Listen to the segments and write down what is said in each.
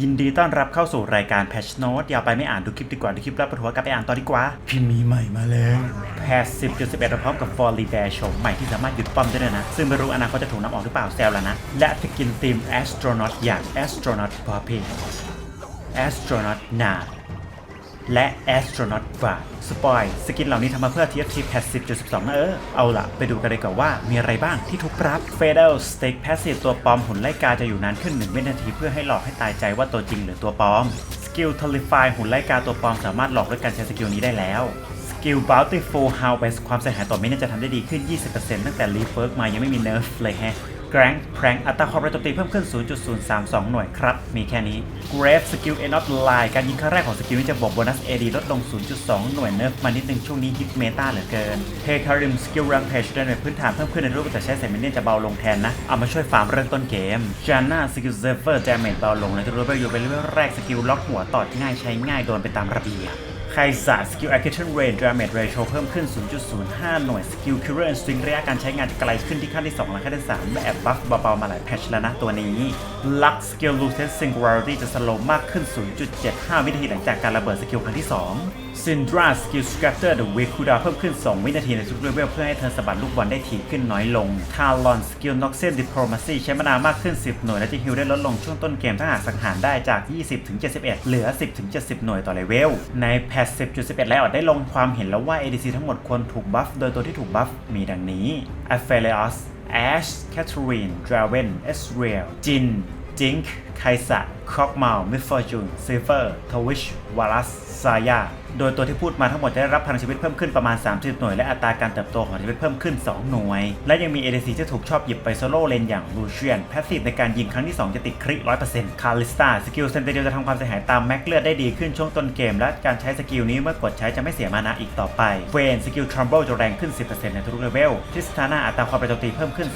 ยินดีต้อนรับเข้าสู่รายการ Patch Note ยาวไปไม่อ่านดูคลิปดีกว่า ดูคลิปแล้วปวดหัวกลับไปอ่านต่อดีกว่า พิมพ์มีใหม่มาแล้ว Patch 10.11เราพร้อมกับ For r e b a r โฉมใหม่ที่สามารถหยุดป้อมได้ด้วยนะ ซึ่งไม่รู้อนาคตจะถูกน้ำออกหรือเปล่าแซวแล้วนะ และสกินทีม Astronaut อย่าง Astronaut Poppy Astronaut n a และ Astronaut b a r สปอยสกินเหล่านี้ทำมาเพื่อ TFT Patch 10.12 นะเออ เอาล่ะไปดูกันเลยก่อนว่ามีอะไรบ้างที่ถูกรับ Fatal Stake Passive ตัวปลอมหุ่นไล่กาจะอยู่นานขึ้น 1 วินาทีเพื่อให้หลอกให้ตายใจว่าตัวจริงหรือตัวปลอม สกิล Tolify หุ่นไล่กาตัวปลอมสามารถหลอกด้วยการใช้สกิลนี้ได้แล้วสกิล Bountiful Harvest ความเสียหายต่อเม็ดจะทำได้ดีขึ้น 20%ตั้งแต่ Rework มายังไม่มี Nerf เลยแฮะ แกรงแพรงอัตราความเร็วโจมตีเพิ่มขึ้น 0.032 หน่วยครับ มีแค่นี้ Grave Skill End of Line การยิงครั้งแรกของสกิลนี้จะบวกโบนัส AD ลดลง 0.2 หน่วยเนิร์ฟมานิดนึงช่วงนี้ฮิตเมตาเหลือเกิน เทคาริมสกิล Rampage ด้วยในพื้นฐานเพิ่มขึ้นในรูปแต่ใช้ใส่มิเนียนจะเบาลงแทนนะ เอามาช่วยฟาร์มเริ่มต้นเกม Janna สกิล Zephyr Damage เบาลงในตัวรูปอยู่เป็นเลเวลแรกสกิลล็อกหัวตอดง่ายใช้ง่ายโดนไปตามระเบียบ ไคซาสกิล Acquisition Range Damage Ratio เพิ่มขึ้น 0.05 หน่วยสกิล Killer Instinct ระยะการใช้งานจะไกลขึ้นที่ขั้นที่ 2 และขั้นที่ 3และแอบบัฟเบาๆ มาหลายแพทชแล้วนะตัวนี้ Lux Skill Lucid Singularity จะสโลว์มากขึ้น 0.75 วินาทีหลังจากการระเบิดสกิลครั้งที่ 2 Syndra Skill Scatter the Wake Cooldown เพิ่มขึ้น 2 วินาทีในทุกเลเวลเพื่อให้เธอสะบัดลูกบอลได้ถี่ขึ้นน้อยลง Talon Skill Noxian Diplomacy ใช้มานามากขึ้น 10 หน่วยและจะฮิลได้ลดลงช่วงต้นเกมถ้าหากสังหารได้จาก 20-71 เหลือ 10-70 หน่วยต่อเลเวลในแพท10.11 แล้วได้ลงความเห็นแล้วว่า ADC ทั้งหมดควรถูกบัฟ โดยตัวที่ถูกบัฟมีดังนี้ Aphelios Ash Catherine Draven Ezreal Jin Jink ไคสะ คอกเมามิฟอร์จูนซิเฟอร์ทวิชวารัสซายาโดยตัวที่พูดมาทั้งหมดจะได้รับพลังชีวิตเพิ่มขึ้นประมาณ 30 หน่วย และอัตราการเติบโตของชีวิตเพิ่มขึ้น 2 หน่วย และยังมี ADC ที่ถูกชอบหยิบไปโซโล่เลนอย่างลูเชียน แพสซีฟในการยิงครั้งที่ 2 จะติดคริ100%คาลิสตาสกิลเซนเตเดียจะทำความเสียหายตามแม็กเลือดได้ดีขึ้นช่วงต้นเกม และการใช้สกิลนี้เมื่อกดใช้จะไม่เสียมานะอีกต่อไปเวนสกิลทรัมเบิลจะแรงขึ้น 10%ในทุกเลเวลทิสตาน่าอัตราความประโจมตีเพิ่มขึ้น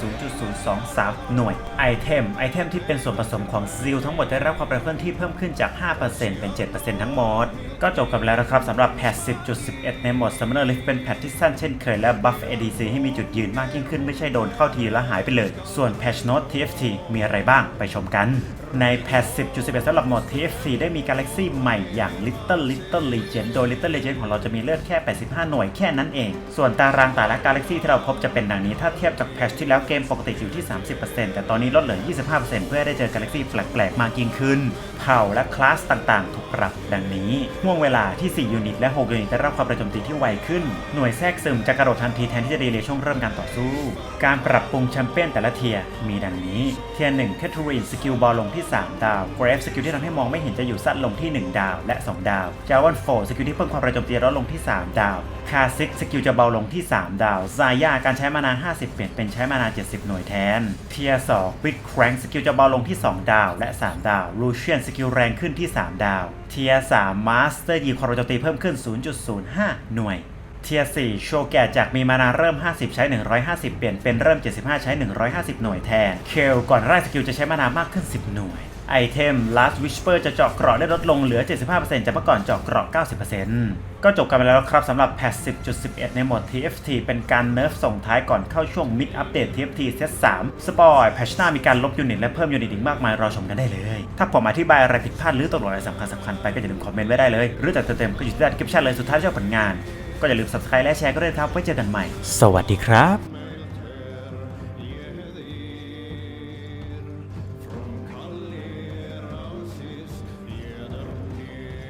0.023 หน่วยไอเทมไอเทมที่เป็นส่วนผสมของซิลทั้งหมดได้รับความแปรเปลี่ยนที่เพิ่มขึ้นจาก 5%เป็น 7%ทั้งหมด ก็จบกันแล้วนะครับสำหรับแพท10.11 ในหมด Summoner Rift เป็นแพทที่สั้นเช่นเคยและบัฟ ADC ให้มีจุดยืนมากยิ่งขึ้นไม่ใช่โดนเข้าทีแล้วหายไปเลย ส่วนแพทโน้ต TFT มีอะไรบ้างไปชมกัน ในแพท10.11สำหรับโหมด TFT ได้มี Galaxy ใหม่อย่าง Little Little Legend โดย Little Legend ของเราจะมีเลือดแค่ 85 หน่วยแค่นั้นเอง ส่วนตารางแต่ละ Galaxy ที่เราพบจะเป็นดังนี้ ถ้าเทียบจากแพทที่แล้วเกมปกติอยู่ที่ 30%แต่ตอนนี้ลดเหลือ 25%เพื่อได้เจอ Galaxy แปลกๆ มากยิ่งขึ้น เผ่าและคลาสต่างๆ ถูกปรับดังนี้ห่วงเวลาที่ 4 ยูนิตและ 6 ยูนิตได้รับความประจมตีที่ไวขึ้น หน่วยแทรกซึมจะกระโดดทันทีแทนที่จะดีเลยช่วงเริ่มการต่อสู้ การปรับปรุงแชมเปี้ยนแต่ละเทียมีดังนี้เทียร์1 c a t h e r i n e สกิลบอลลงที่3 ดาว Grave สกิลที่ทำให้มองไม่เห็นจะอยู่สั้นลงที่ 1 ดาว และ 2 ดาว j a w a n 4สกิลที่เพิ่มความประจมตีลดลงที่ 3 ดาวคาซิกสกิลจะเบาลงที่ 3 ดาวซายาการใช้มานา 50 เปลี่ยนเป็นใช้มานา 70 หน่วยแทน เทียร์2 Big Crank สกิลจะเบาลงที่ 2 ดาว และ 3 ดาว Lucian สกิลแรงขึ้นที่ 3 ดาว เทียร์3 Master ยิงความประจมตีเพิ่มขึ้น 0.05 หน่วย เทียร์ 4 โชแกะจากมีมานาเริ่ม 50 ใช้ 150 เปลี่ยนเป็นเริ่ม 75 ใช้ 150 หน่วยแทน เคลก่อนแรกสกิลจะใช้มานามากขึ้น 10 หน่วย ไอเทม Last Whisper จะเจาะเกราะได้ลดลงเหลือ 75%จากเมื่อก่อนเจาะเกราะ 90%ก็จบกันไปแล้วครับสำหรับแพท10.11 ในโหมด TFT เป็นการเนิร์ฟส่งท้ายก่อนเข้าช่วง Mid Update TFT เซต3สปอยแพชหน้ามีการลบยูนิตและเพิ่มยูนิตอีกมากมายรอชมกันได้เลย ถ้าผมอธิบายอะไรผิดพลาดหรือตกหล่นอะไรสำคัญสำคัญไปก็อย่าลืมคอมเมนต์ไว้ได้เลย หรือแต่เต็มๆก็อยู่ที่ด้านคลิปชั่นเลยสุดท้ายชอบผลงาน ก็อย่าลืม subscribe และแชร์ก็ด้วยครับไว้เจอกันใหม่ สวัสดีครับ